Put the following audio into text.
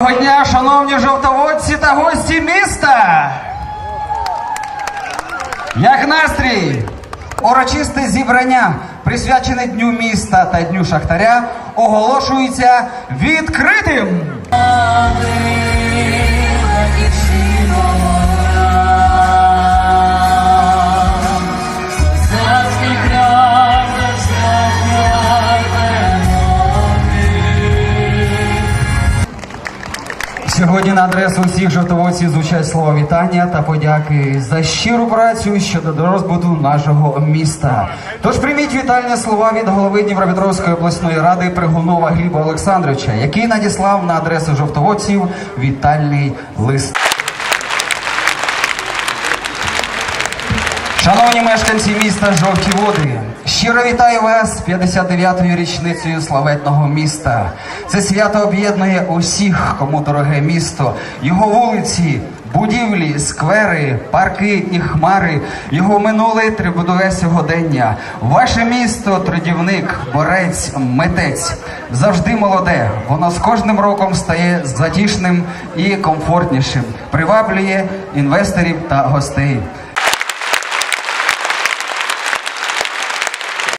Доброго дня, шановні жовтоводці та гості міста! Як настрій? Урочисте зібрання, присвячене Дню міста та Дню Шахтаря, оголошується відкритим! Сьогодні на адресу усіх жовтоводців звучать слова вітання та подяки за щиру працю щодо розбуту нашого міста. Тож прийміть вітальні слова від голови Дніпропетровської обласної ради Пригунова Гліба Олександровича, який надіслав на адресу жовтоводців вітальний лист. Шановні мешканці міста Жовті Води, щиро вітаю вас з 59-ю річницею славетного міста. Це свято об'єднує усіх, кому дороге місто, його вулиці, будівлі, сквери, парки і хмари, його минуле трибудове сьогодення. Ваше місто, трудівник, борець, митець завжди молоде. Воно з кожним роком стає затішним і комфортнішим, приваблює інвесторів та гостей.